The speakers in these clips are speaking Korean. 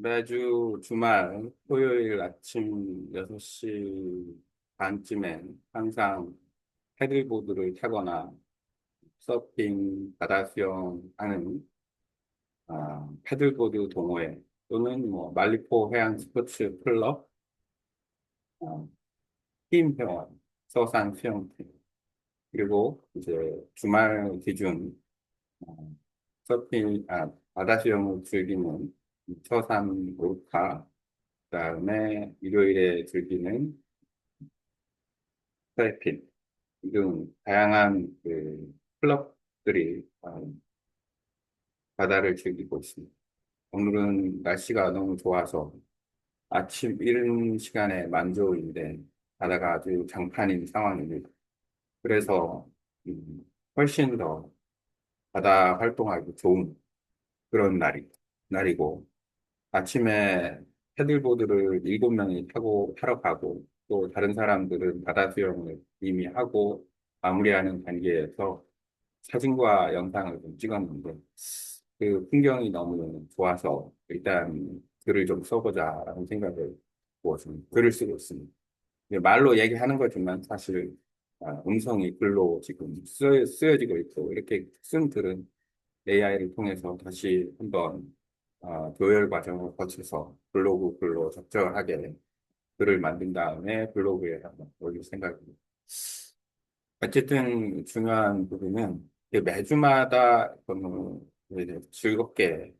매주 주말 토요일 아침 6시 반쯤에 항상 패들보드를 타거나 서핑, 바다 수영 하는 아, 패들보드 동호회 또는 뭐 말리포 해양 스포츠 클럽 아, 팀 회원, 서산 수영팀. 그리고 이제 주말 기준 어, 서핑, 아, 바다 수영을 즐기는 서산 몰카, 그 다음에 일요일에 즐기는 서핑 등 다양한 그 클럽들이 어, 바다를 즐기고 있습니다. 오늘은 날씨가 너무 좋아서 아침 이른 시간에 만조인데 바다가 아주 장판인 상황입니다. 그래서 음, 훨씬 더 바다 활동하기 좋은 그런 날이, 날이고 아침에 패들보드를 일곱 명이 타고 타러 가고 또 다른 사람들은 바다 수영을 이미 하고 마무리하는 단계에서 사진과 영상을 좀 찍었는데 그 풍경이 너무 좋아서 일단 글을 좀 써보자라는 생각을 모아서 글을 쓰고 있습니다. 말로 얘기하는 거지만 사실 아, 음성이 글로 지금 쓰여, 쓰여지고 있고 이렇게 쓴 글은 AI를 통해서 다시 한번 어, 교열 과정을 거쳐서 블로그 글로 적절하게 글을 만든 다음에 블로그에 한번 올릴 생각입니다. 어쨌든 중요한 부분은 매주마다 즐겁게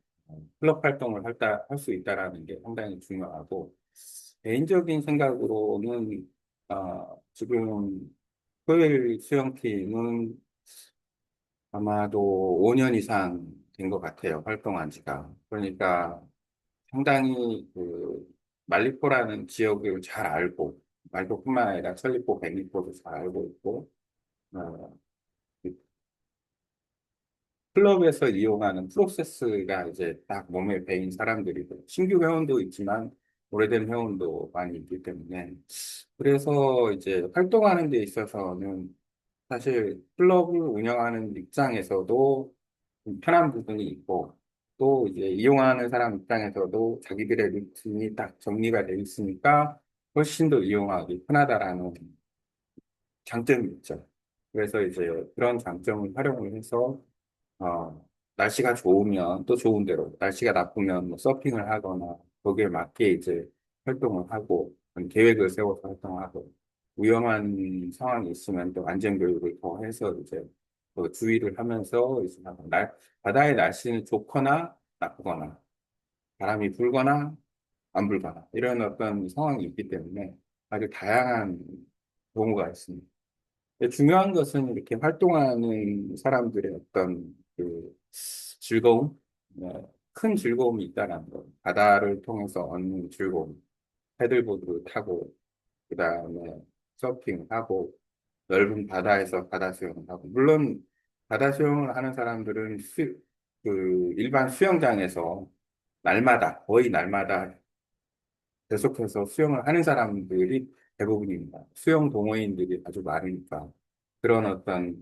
클럽 활동을 할 수 있다라는 게 상당히 중요하고 개인적인 생각으로는 어, 지금 토요일 수영팀은 아마도 5년 이상 된 것 같아요. 활동한 지가. 그러니까 상당히 그 말리포라는 지역을 잘 알고, 말리포뿐만 아니라 천리포, 백리포도 잘 알고 있고, 어, 클럽에서 이용하는 프로세스가 이제 딱 몸에 배인 사람들이고, 신규 회원도 있지만, 오래된 회원도 많이 있기 때문에, 그래서 이제 활동하는 데 있어서는 사실 클럽을 운영하는 입장에서도 편한 부분이 있고 또 이제 이용하는 사람 입장에서도 자기들의 루틴이 딱 정리가 돼 있으니까 훨씬 더 이용하기 편하다라는 장점이 있죠. 그래서 이제 그런 장점을 활용을 해서 어, 날씨가 좋으면 또 좋은 대로 날씨가 나쁘면 뭐 서핑을 하거나 거기에 맞게 이제 활동을 하고 계획을 세워서 활동하고 위험한 상황이 있으면 또 안전 교육을 더 해서 이제 또 주의를 하면서 이제 날, 바다의 날씨는 좋거나 나쁘거나 바람이 불거나 안 불거나 이런 어떤 상황이 있기 때문에 아주 다양한 경우가 있습니다. 중요한 것은 이렇게 활동하는 사람들의 어떤 그 즐거움, 어, 큰 즐거움이 있다는 것, 바다를 통해서 얻는 즐거움, 패들보드를 타고 그 다음에 서핑하고 넓은 바다에서 바다 수영을 하고 물론 바다 수영을 하는 사람들은 수, 그 일반 수영장에서 날마다 거의 날마다 계속해서 수영을 하는 사람들이 대부분입니다. 수영 동호인들이 아주 많으니까 그런 어떤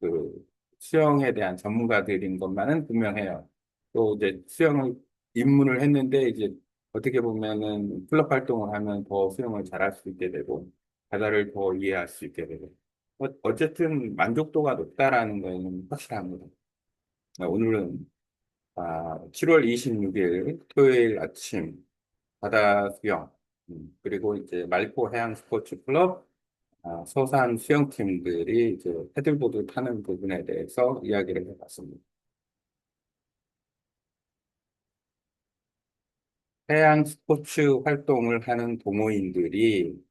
그 수영에 대한 전문가들인 것만은 분명해요. 또 이제 수영을 입문을 했는데 이제 어떻게 보면은 클럽 활동을 하면 더 수영을 잘할 수 있게 되고 바다를 더 이해할 수 있게 되고 어, 쨌든 만족도가 높다라는 것은 확실합니다. 아, 오늘은 아, 7월 26일 토요일 아침 바다 수영 음, 그리고 이제 말포 해양 스포츠 클럽 아, 서산 수영팀들이 이제 패들보드 타는 부분에 대해서 이야기를 해봤습니다. 해양 스포츠 활동을 하는 동호인들이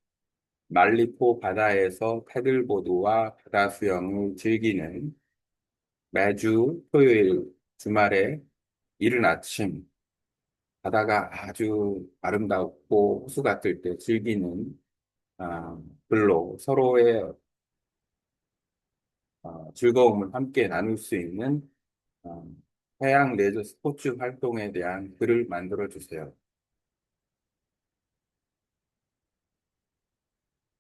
말리포 바다에서 패들보드와 바다 수영을 즐기는 매주 토요일 주말에 이른 아침 바다가 아주 아름답고 호수 같을 때 즐기는 아, 글로 서로의 어, 즐거움을 함께 나눌 수 있는 어, 해양 레저 스포츠 활동에 대한 글을 만들어 주세요.